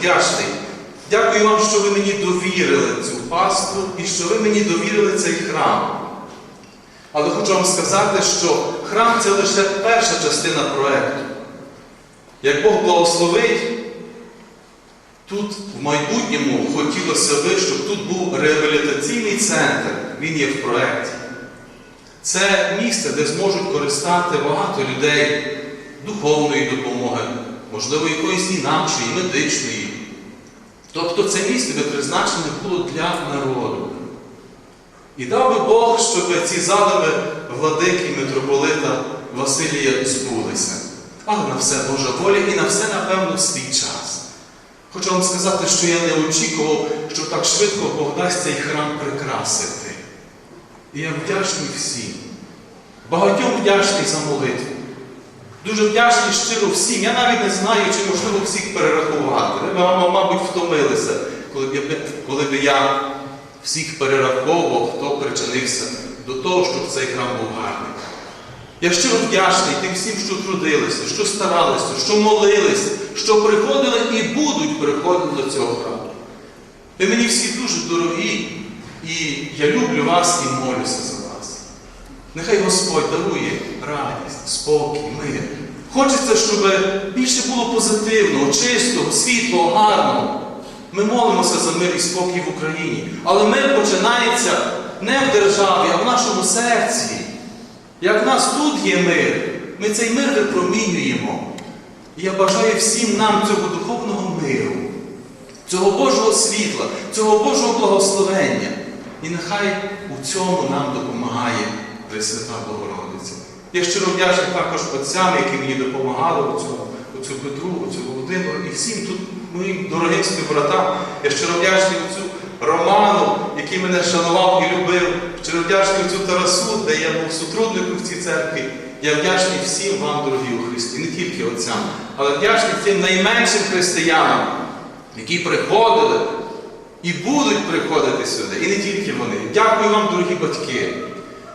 вдячний. Дякую вам, що ви мені довірили цю пасту і що ви мені довірили цей храм. Але хочу вам сказати, що храм це лише перша частина проєкту. Як Бог благословить, тут в майбутньому хотілося би, щоб тут був реабілітаційний центр, він є в проєкті. Це місце, де зможуть користати багато людей духовної допомоги, можливо, якоїсь інакшої, медичної. Тобто це місце де призначене було для народу. І дав би Бог, щоб ці задуми владики митрополита Василія збулися. Але на все Божа воля і на все, напевно, свій час. Хочу вам сказати, що я не очікував, що так швидко Бог дасть цей храм прикрасити. І я вдячний всім. Багатьом вдячний за молитву. Дуже вдячний щиро всім. Я навіть не знаю, чи можливо всіх перерахувати. Мама, мабуть, втомилися, коли б коли б я всіх перераховував, хто причинився до того, щоб цей храм був гарний. Я щиро вдячний тим всім, що трудилися, що старалися, що молилися, що приходили і будуть приходити до цього храму. Ви мені всі дуже дорогі, і я люблю вас і молюся за вас. Нехай Господь дарує радість, спокій, мир. Хочеться, щоб більше було позитивного, чистого, світлого, гарного. Ми молимося за мир і спокій в Україні. Але мир починається не в державі, а в нашому серці. Як в нас тут є мир, ми цей мир випромінюємо. І я бажаю всім нам цього духовного миру, цього Божого світла, цього Божого благословення. І нехай у цьому нам допомагає Пресвята Богородиця. Я щиро вдячний також отцям, які мені допомагали у цьому, оцю Петру, оцю Володимиру і всім тут моїм дорогим співбратам. Я щиро вдячний оцю Роману, який мене шанував і любив. Щиро вдячний оцю Тарасу, де я був сутрудником в цій церкві. Я вдячний всім вам, дорогі у Христі, не тільки отцям, але вдячний тим найменшим християнам, які приходили і будуть приходити сюди, і не тільки вони. Дякую вам, дорогі батьки.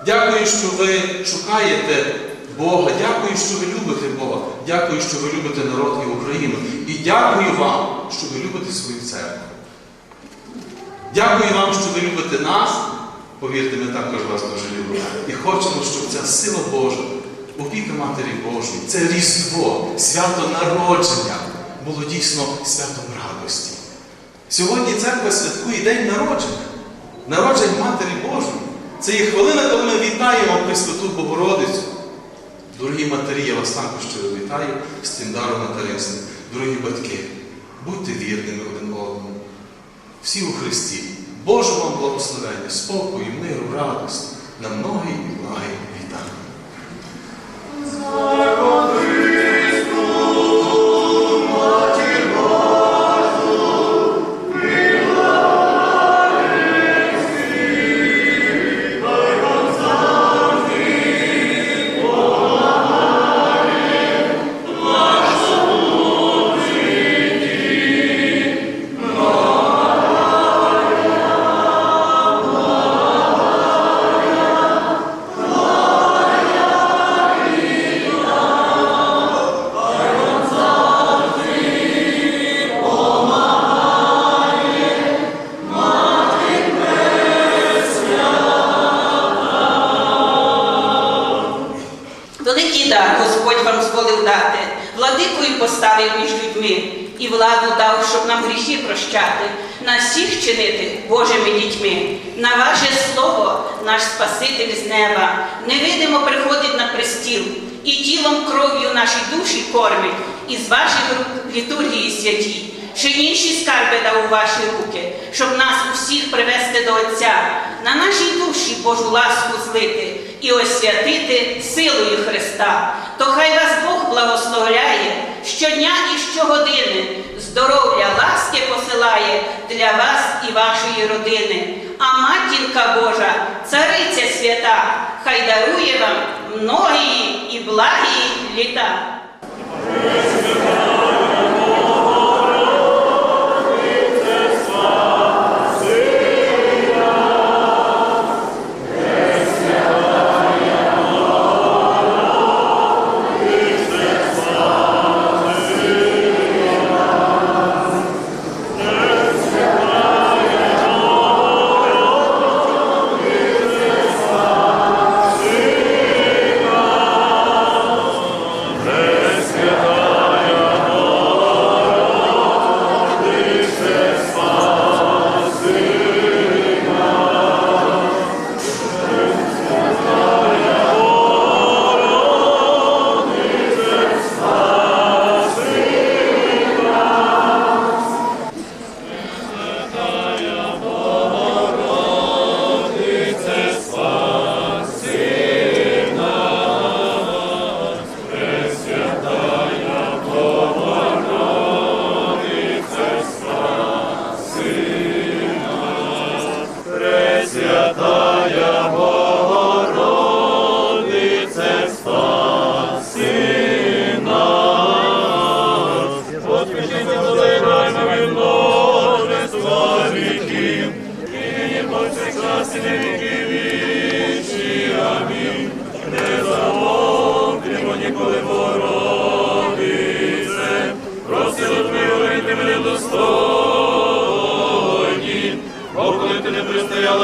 Дякую, що ви шукаєте Бога. Дякую, що ви любите Бога. Дякую, що ви любите народ і Україну. І дякую вам, що ви любите свою церкву. Дякую вам, що ви любите нас. Повірте, ми також вас дуже любимо. І хочемо, щоб ця сила Божа, опіка Матері Божої, це Різдво, свято народження було дійсно святом радості. Сьогодні церква святкує День народження, народження Матері Божої. Це є хвилина, коли ми вітаємо Пресвяту Богородицю. Дорогі матері, я вас також щиро вітаю з цим даром материнства. Дорогі батьки, будьте вірними один одному. Всі у Христі. Божого вам благословення, спокою, миру, радості на многі і благі На ваше слово наш Спаситель з неба невидимо приходить на престіл, і тілом кров'ю наші душі кормить, і з ваших рук літургії святі. Ще інші скарби дав у ваші руки, щоб нас усіх привести до Отця, на нашій душі Божу ласку злити і освятити силою Христа. То хай вас Бог благословляє щодня і щогодини, здоров'я, ласки посилає для вас і вашої родини. А матінка Божа, цариця свята, хай дарує вам многії і благі літа. Shabbat.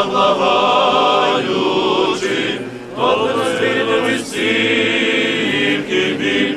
благаючи, Богу на світло і стільки біль,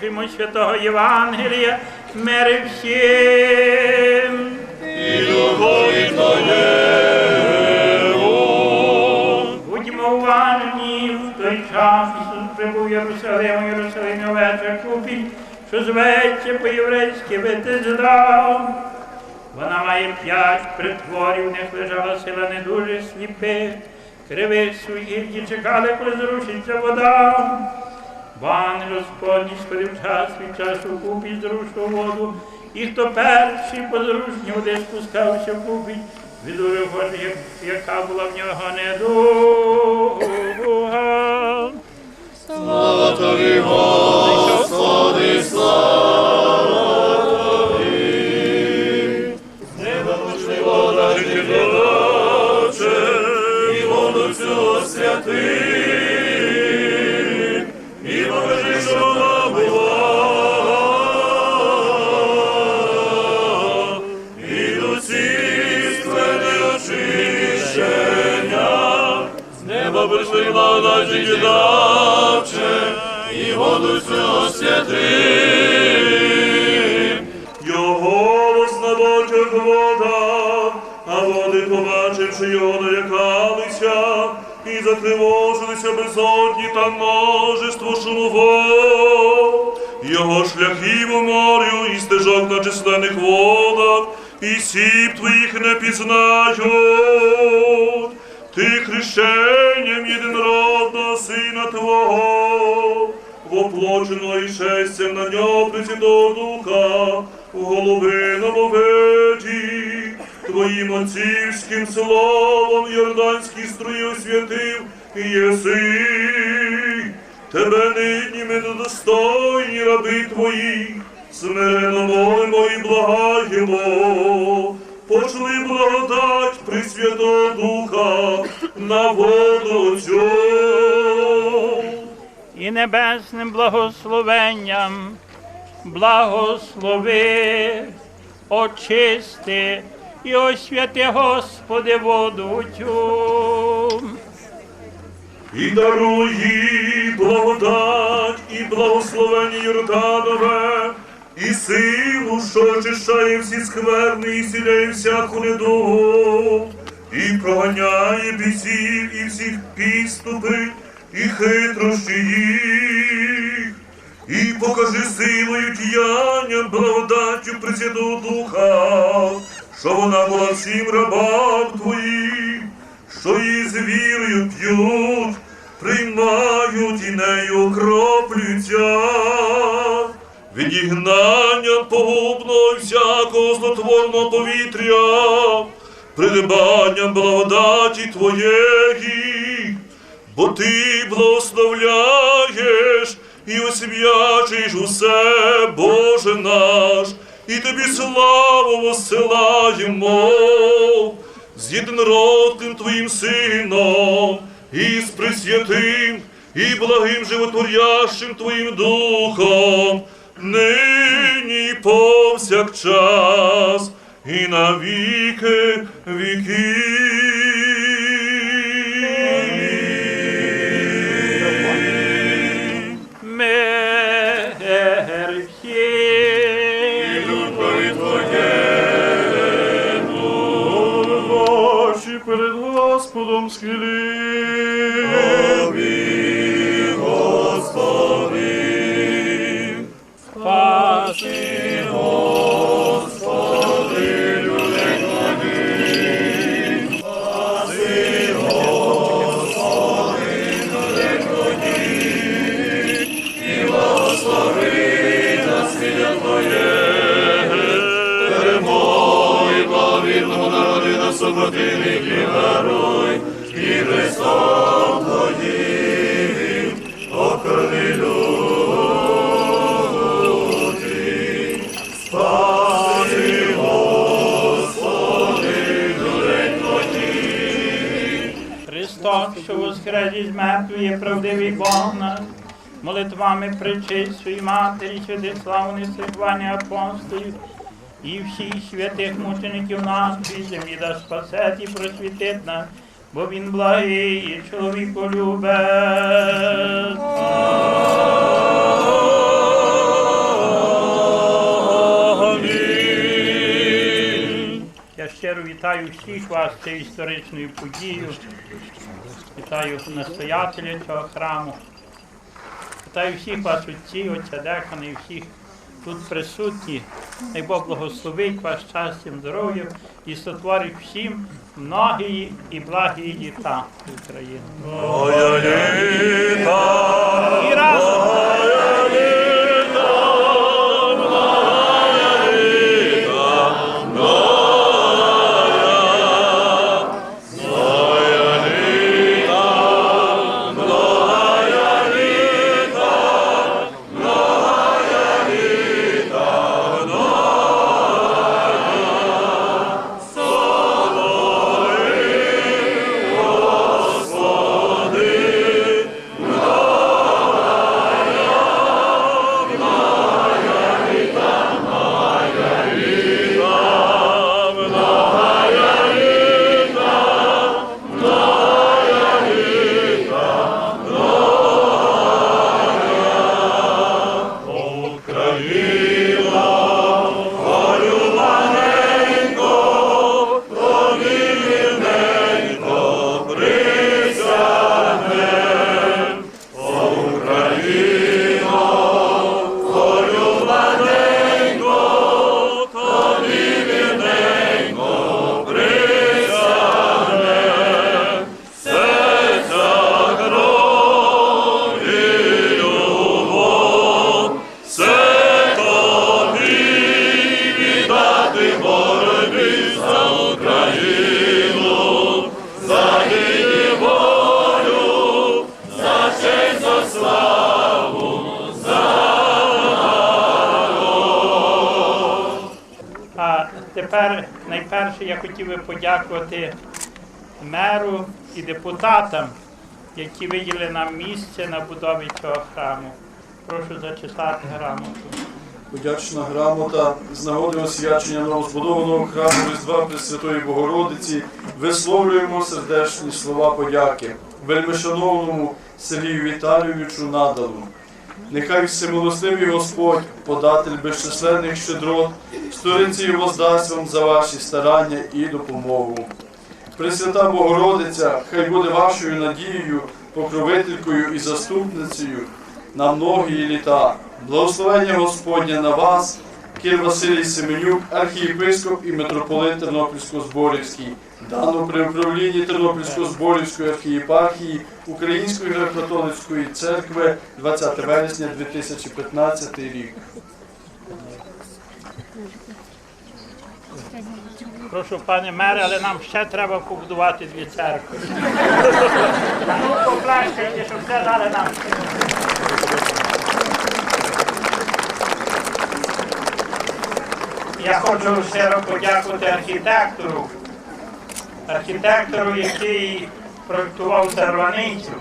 прости, святого Євангелія, мири всім. І духові Твоєму. Будьмо уважні в той час Ісус прибув Єрусалим, у Єрусалимі вечір купіль, що зветься по-єврейськи Ветезда. Вона має п'ять притворів, в них лежала сила недуже сліпих, кривих своїх, які чекали, коли зрушиться вода. Бан Господні сходив час від часу купить зручну воду, і хто перший по зручній води спускався в купі, відурив воду, яка була в нього недуга. Вода життєдавче, і воду цю освяти. Його голос на бочах вода, а води, побачивши його, налякалися, і затривожилися безодні та множество шумовод. Його шляхів у морю і стежок на численних водах, і сіп твоїх не пізнають. Ти хрещенням єдинородного сина Твого, воплоченого і шестям на нього Пресвятого Духа, у головиному виді, Твоїм отцівським словом Йорданський струї освятив і єси. Тебе нині ми недостойні раби Твої, смирено молимо і благаємо. Пошли благодать Пресвятого Духа на воду цю. і небесним благословенням благослови, очисти і освяти, Господи, воду цю. І даруй їй благодать і благословення Йорданове, і силу, що очищає всі скверни і сіляє всяку недугу, і проганяє бісів і всіх підступи, і хитрощі їх. І покажи силою діянням благодаттю Пресвятого Духа, що вона була всім рабам твоїм, що її з вірою п'ють, приймають і нею окроплюються. Відігнанням погубного і всякого злотворного повітря, придбанням благодаті Твоєї, бо Ти благословляєш і освячуєш усе, Боже наш, і Тобі славу воссилаємо. З єдинородним Твоїм Сином, і з Пресвятим, і благим животворящим Твоїм Духом, нині повсякчас, і навіки віків. Наш, молитвами причистої Матері, святих славних апостолів, і всіх святих мучеників нас від землі да спасет і просвітить нас, бо він благий і чоловіку любить. Щиро вітаю всіх вас цією історичною подією. Вітаю настоятеля цього храму. Вітаю всіх вас, отці, отця Декана і всіх тут присутні. Най Бог благословить вас щастям, здоров'ям і сотворить всім многії і благі літа України. І разом! Тепер найперше я хотів би подякувати меру і депутатам, які виділили нам місце на будові цього храму. Прошу зачитати грамоту. Подячна грамота з нагоди освячення новозбудованого храму Різдва Пресвятої Богородиці висловлюємо сердечні слова подяки вельмишановному Сергію Віталійовичу Надалу. Нехай всемилостивий Господь, податель безчисленних щедрот, сторінці його здасть вам за ваші старання і допомогу. Пресвята Богородиця, хай буде вашою надією, покровителькою і заступницею на многії літа. Благословення Господнє на вас, Кир Василій Семенюк, архієпископ і митрополит Тернопільсько-Зборівський, дано при управлінні Тернопільсько-Зборівської архієпархії Української греко-католицької церкви 20 вересня 2015 рік. Прошу, пане мере, але нам ще треба побудувати дві церкви. Ну, поплескайте, щоб все дали нам. Я хочу щиро подякувати архітектору, архітектору, який проєктував Зарваницю,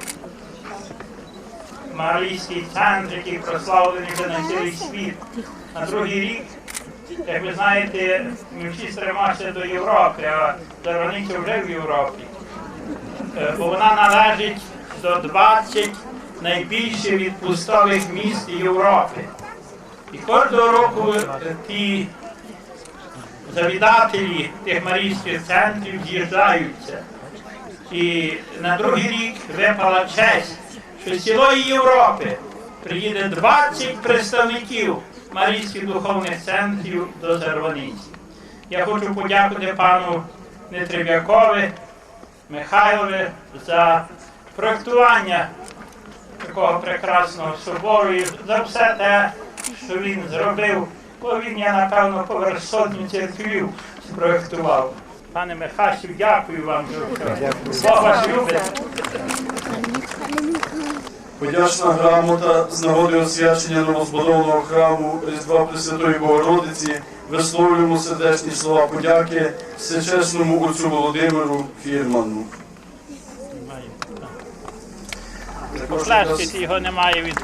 Марійський центр, який прославлений вже на цілий світ. На другий рік як ви знаєте, ми всі стремимося до Європи, а Зарваниця вже в Європі. Е, Бо вона належить до 20 найбільших відпустових міст Європи. І кожного року ті завідателі тих марійських центрів з'їжджаються. І на другий рік випала честь, що з цілої Європи приїде 20 представників Марійських духовних центрів до Зарваниці. Я хочу подякувати пану Нетреб'якові, Михайлові за проєктування такого прекрасного собору і за все те, що він зробив, бо він, я напевно, поверх сотні церквів спроєктував. Пане Михасю, дякую вам. Бог вас любить. Подячна грамота з нагоди освячення новозбудованого храму Різдва Пресвятої Богородиці висловлюємо сердечні слова подяки всечесному отцю Володимиру Фірману. Також Пластики його немає від.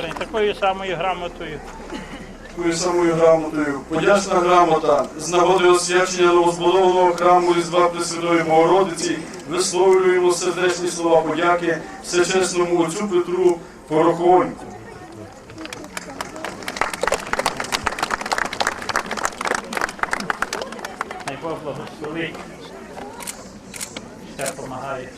Так. Такою самою грамотою такою самою грамотою. Подячна грамота з нагоди освячення новозбудованого храму Різдва Пресвятої Богородиці висловлюємо сердечні слова подяки всечесному отцю Петру Порохоньку. Най Бог благословить. Все допомагає.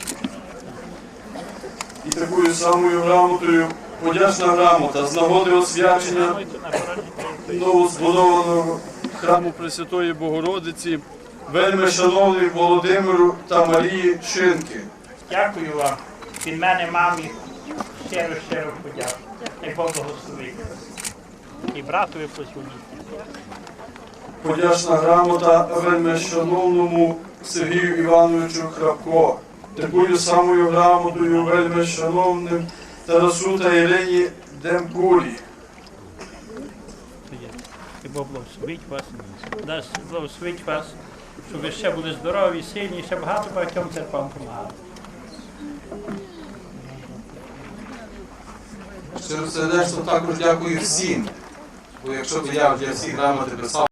І такою самою грамотою подячна грамота з нагоди освячення новозбудованого храму Пресвятої Богородиці, вельми шановний Володимиру та Марії Шинки. Дякую вам. Від мене мамі щиро щиро подяку. Бог благословить. І братові позвоніть. Подячна грамота вельми шановному Сергію Івановичу Храпко. Такою самою грамотою вельми шановним Тарасу та Ірині Демкурі. І Бог благословить вас, дасть благословить вас, щоб ви ще були здорові, сильні, ще багато багатьом церквам допомагали. Щиро сердечно також дякую всім. Бо якщо б я, я всі грамоти писав.